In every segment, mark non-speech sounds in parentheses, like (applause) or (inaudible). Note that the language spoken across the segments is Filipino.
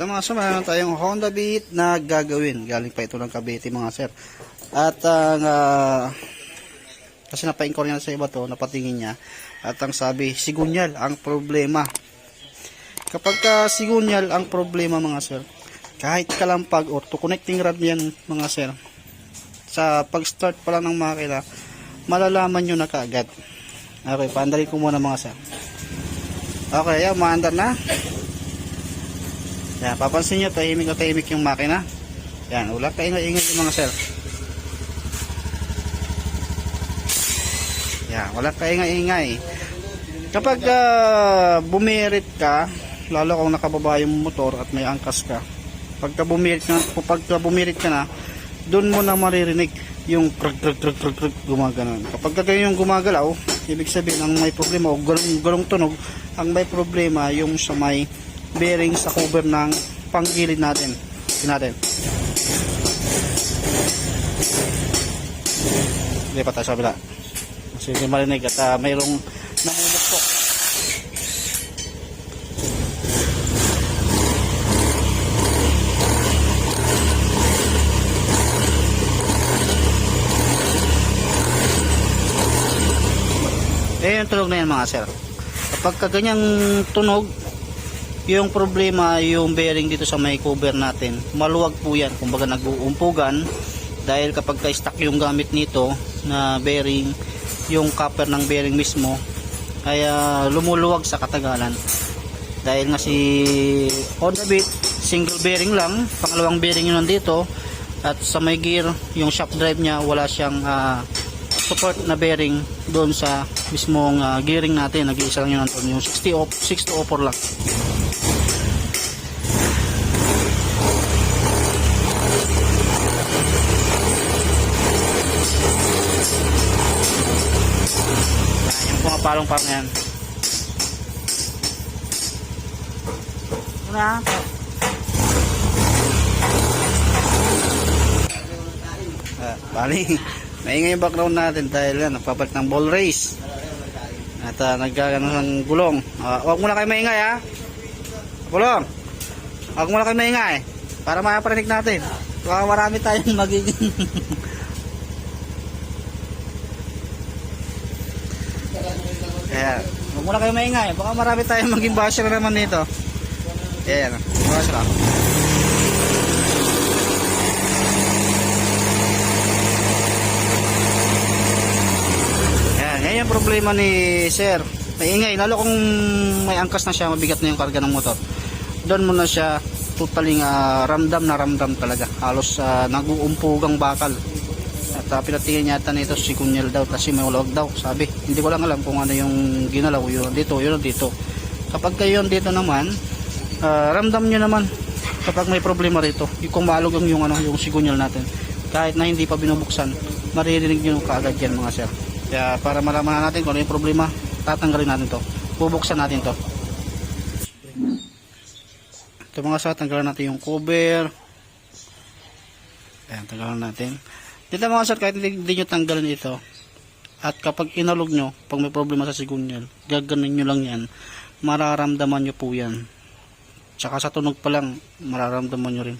Ito mga sir, meron tayong Honda Beat na gagawin. Galing pa ito ng Cavite mga sir. At ang ah, kasi napainquire niya sa iba to, napatingin niya. At ang sabi, sigunyal ang problema. Kapag ka sigunyal ang problema mga sir, kahit kalampag or to connecting rod yan mga sir, sa pag-start pa lang ng makina, malalaman nyo na kaagad. Okay, paandali ko muna mga sir. Okay, yan, maandar na. Yan, papansin nyo, tahimik na tahimik yung makina. Yan, wala ka ingay-ingay yung mga sir. Yan, wala ka ingay-ingay. Kapag ah, bumirit ka, lalo kung nakababa yung motor at may angkas ka, pagka bumirit ka, pagka bumirit ka na, doon mo na maririnig yung krag krag krag krag krag gumaganon. Kapag ka yung gumagalaw, ibig sabihin ang may problema o galong, galong tunog, ang may problema yung sa may bearing sa cover ng panggilid natin. Natin. Hindi pa tayo sa kabila. Kasi hindi marinig at ah, mayroong namumukpok. Eh, yung tunog na yan mga sir. Kapag ka ganyang tunog, yung problema, yung bearing dito sa may cover natin, maluwag po yan. Kumbaga nag-uumpugan dahil kapag ka-stuck yung gamit nito na bearing, yung copper ng bearing mismo, kaya lumuluwag sa katagalan. Dahil nga si Honda Beat, single bearing lang, pangalawang bearing yun nandito, at sa may gear, yung shaft drive niya, wala siyang ah, support na bearing doon sa mismong ah, gearing natin. Nag-iisa lang yun nandun, yung 60 op, 6 to 4 lang. Parang yan. Una. Ah, bali, (laughs) maingay yung background natin dahil yan, nagpapalit ng ball race. At uh, nagkagano ng gulong. Ah, huwag muna kayo maingay ha. Gulong. Huwag muna kayo maingay. Para makaparinig natin. Baka marami tayong magiging... (laughs) Ayan. Huwag muna kayo maingay. Baka marami tayong (laughs) maging basher naman nito. Ayan. Basher ako. Ayan, yan yung problema ni Sir. Maingay, lalo kung may angkas na siya, mabigat na yung karga ng motor. Doon mo na siya totally ah, ramdam na ramdam talaga. Halos uh, nag-uumpugang bakal. At uh, pinatingin yata nito si Kunyel daw kasi may ulog daw. Sabi, hindi ko lang alam kung ano yung ginalaw. Yun dito, yun dito. Kapag kayo dito naman, ah, ramdam nyo naman kapag may problema rito. Yung kung maalog ang yung, ano, yung sigunyal natin. Kahit na hindi pa binubuksan, maririnig nyo kaagad yan mga sir. Kaya para malaman na natin kung ano yung problema, tatanggalin natin to. Bubuksan natin to. Ito mga sir, tanggalan natin yung cover. Ayan, tanggalan natin. Dito mga sir, kahit hindi, hindi nyo tanggalin ito, at kapag inalog nyo, pag may problema sa sigunyal, gaganin nyo lang yan, mararamdaman nyo po yan. Tsaka sa tunog pa lang, mararamdaman nyo rin.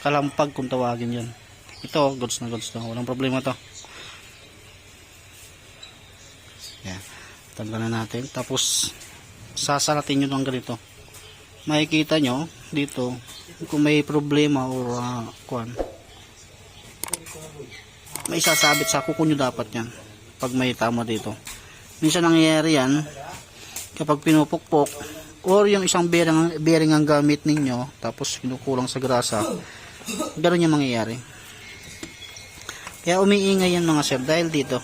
Kalampag kung tawagin yan. Ito, goods na goods to. Walang problema to. Yan. Tanggalan natin. Tapos, sasaratin nyo ng ganito. Makikita nyo dito kung may problema o uh, kuan. May sasabit sa kuko nyo dapat yan. Pag may tama dito. Minsan nangyayari yan kapag pinupukpok or yung isang bearing, bearing ang gamit ninyo tapos kinukulang sa grasa ganun yung mangyayari kaya umiingay yan mga sir dahil dito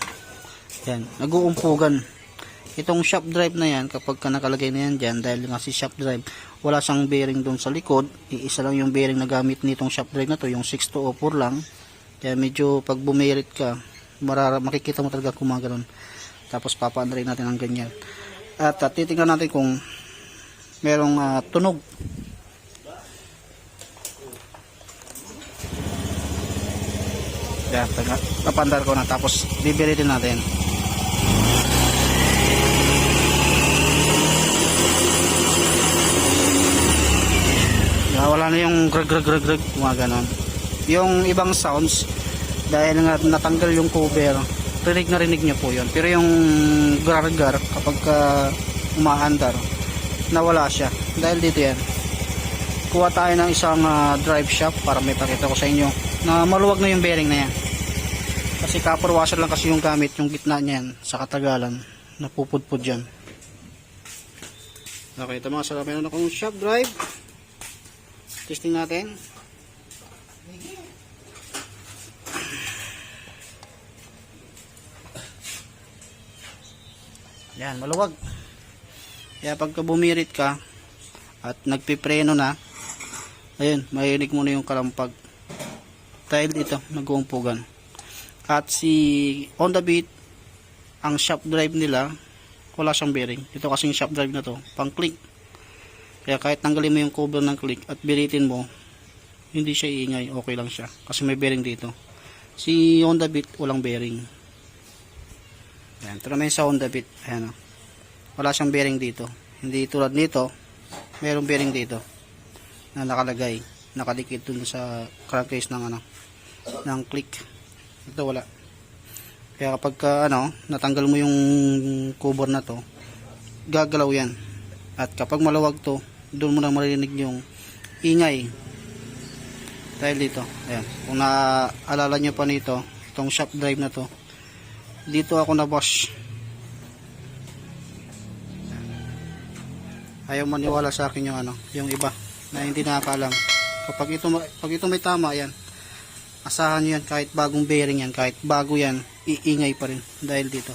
yan, nag-uumpugan itong shop drive na yan kapag ka nakalagay na yan dyan dahil nga si shop drive wala siyang bearing doon sa likod iisa lang yung bearing na gamit nitong shop drive na to yung 6 to 4 lang kaya medyo pag bumirit ka marara, makikita mo talaga kumaganon tapos papaandarin natin ang ganyan. At uh, titingnan natin kung merong ah, tunog. Yan, napandar ko na. Tapos bibiritin natin. Wala na yung grag grag grag grag mga ganon. Yung ibang sounds dahil nga natanggal yung cover, rinig na rinig niyo po yun. Pero yung gargar kapag ka umaandar, nawala siya. Dahil dito yan. Kuha tayo ng isang ah, drive shaft para may pakita ko sa inyo na maluwag na yung bearing na yan. Kasi copper washer lang kasi yung gamit, yung gitna niyan sa katagalan. Napupudpud dyan. Okay, ito mga sarap. Meron akong shaft drive. Testing natin. Yan, maluwag. Kaya pagka bumirit ka at nagpipreno na, ayun, mahilig mo na yung kalampag. Dahil dito, nag-uumpugan. At si Honda Beat, ang shop drive nila, wala siyang bearing. Ito kasing shop drive na to, pang click. Kaya kahit tanggalin mo yung cover ng click at biritin mo, hindi siya iingay, okay lang siya. Kasi may bearing dito. Si Honda Beat, walang bearing. Ayan, ito naman yung sa Honda Beat. Ayan o. Wala siyang bearing dito. Hindi tulad nito, mayroong bearing dito na nakalagay, nakadikit dun sa crankcase ng ano, ng click. Ito wala. Kaya kapag ka, ano, natanggal mo yung cover na to, gagalaw yan. At kapag malawag to, doon mo na marinig yung ingay. Dahil dito, ayan. Kung naaalala nyo pa nito, itong shop drive na to, dito ako nabash. Ayaw maniwala sa akin yung ano, yung iba na hindi nakakaalam. Kapag ito, pag ito may tama, yan. Asahan nyo yan kahit bagong bearing yan, kahit bago yan, iingay pa rin dahil dito.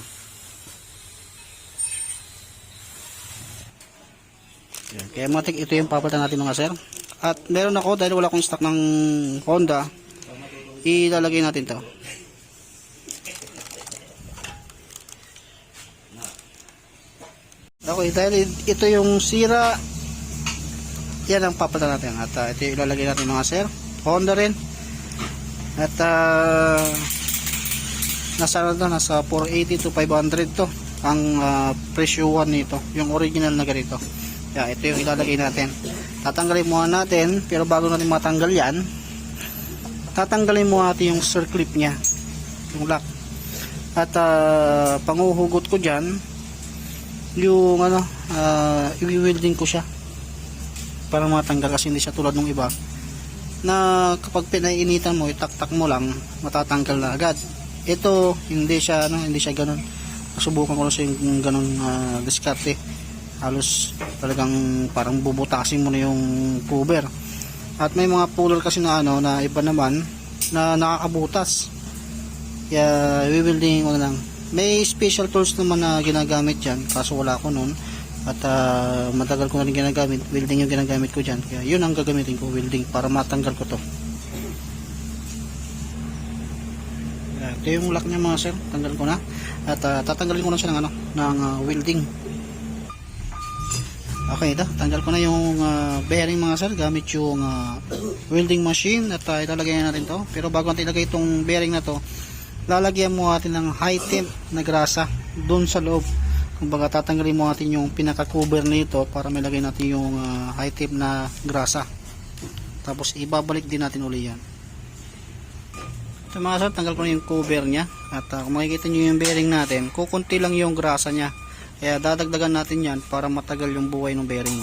Yan. Kaya matik ito yung papalitan natin mga sir. At meron ako dahil wala akong stock ng Honda, ilalagay natin to. Okay, dahil ito yung sira, yan ang papalitan natin. At ah, ito yung ilalagay natin mga sir. Honda rin. At ah, nasa ano to, nasa 480 to 500 to ang ah, presyo 1 nito, yung original na ganito. Kaya ito yung ilalagay natin. Tatanggalin muna natin, pero bago natin matanggal yan, tatanggalin mo natin yung circlip niya, yung lock. At ah, panguhugot ko diyan yung ano, uh, i-welding ko siya para matanggal kasi hindi siya tulad ng iba na kapag pinainitan mo, itaktak mo lang, matatanggal na agad. Ito, hindi siya, ano, hindi siya ganun. Subukan ko na siya yung ganun uh, diskarte. Halos talagang parang bubutasin mo na yung cover. At may mga puller kasi na ano, na iba naman, na nakakabutas. Kaya, i-welding ko na lang. May special tools naman na ginagamit dyan, kaso wala ko nun. At ah, matagal ko na rin ginagamit, welding yung ginagamit ko dyan. Kaya yun ang gagamitin ko, welding, para matanggal ko to. Kaya, ito yung lock niya mga sir, tanggal ko na. At ah, tatanggalin ko na siya ng, ano, ng ah, welding. Okay, ito, tanggal ko na yung ah, bearing mga sir, gamit yung ah, welding machine at uh, ilalagay na natin to. Pero bago natin ilagay itong bearing na to, lalagyan mo natin ng high temp na grasa doon sa loob. Kumbaga tatanggalin mo natin yung pinaka cover nito para may lagay natin yung ah, high temp na grasa. Tapos ibabalik din natin uli yan. Ito mga sir tanggal ko yung cover nya at ah, kung makikita nyo yung bearing natin kukunti lang yung grasa nya kaya dadagdagan natin yan para matagal yung buhay ng bearing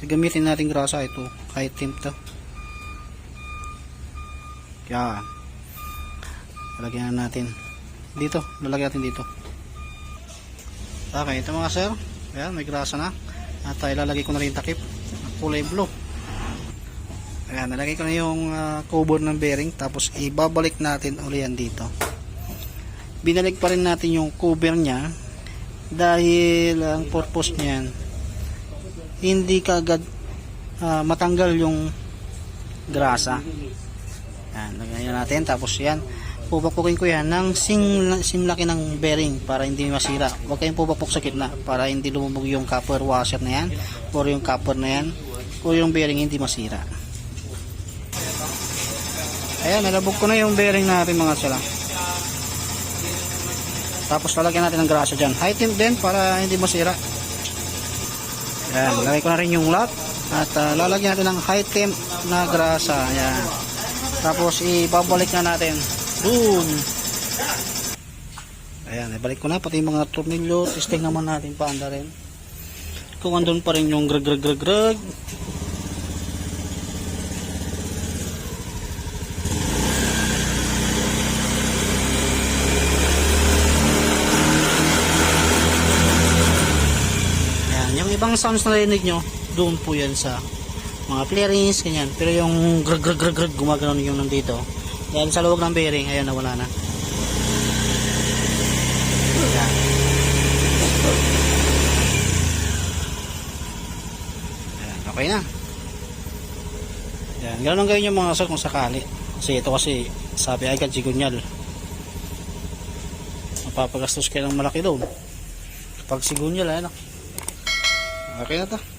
gagamitin natin grasa ito high temp to. Yan lalagyan na natin. Dito lalagyan natin dito. Okay ito mga sir. Ayan may grasa na. At uh, ilalagay ko na rin takip. Kulay blue. Ayan nalagay ko na yung uh, cover ng bearing. Tapos ibabalik natin uli yan dito. Binalik pa rin natin yung cover nya dahil ang purpose niyan hindi kagad uh, matanggal yung grasa. Yan lagyan natin. Tapos yan pupakpukin ko yan ng sim, simlaki ng bearing para hindi masira. Huwag kayong pupakpok sa gitna para hindi lumubog yung copper washer na yan or yung copper na yan o yung bearing hindi masira. Ayan, nalabog ko na yung bearing natin mga sala. Tapos lalagyan natin ng grasa dyan. High temp din para hindi masira. Ayan, lagay ko na rin yung lock. At ah, lalagyan natin ng high temp na grasa. Ayan. Tapos ibabalik na natin. Dun. Ayan, ibalik ko na pati yung mga tornilyo. Testing naman natin paanda rin. Kung andun pa rin yung grag grag grag grag. Ayan, yung ibang sounds na narinig nyo, doon po yan sa mga flarings, ganyan. Pero yung grag grag grag grag gumagano yung nandito. Dahil sa loob ng bearing, ayan, nawala na. Ayan. Ayan, okay na. Ayan, ganun gawin yung mga sir kung sakali. Kasi ito kasi, sabi agad sigunyal. Mapapagastos kayo ng malaki doon. Pag sigunyal, ano. Okay na to.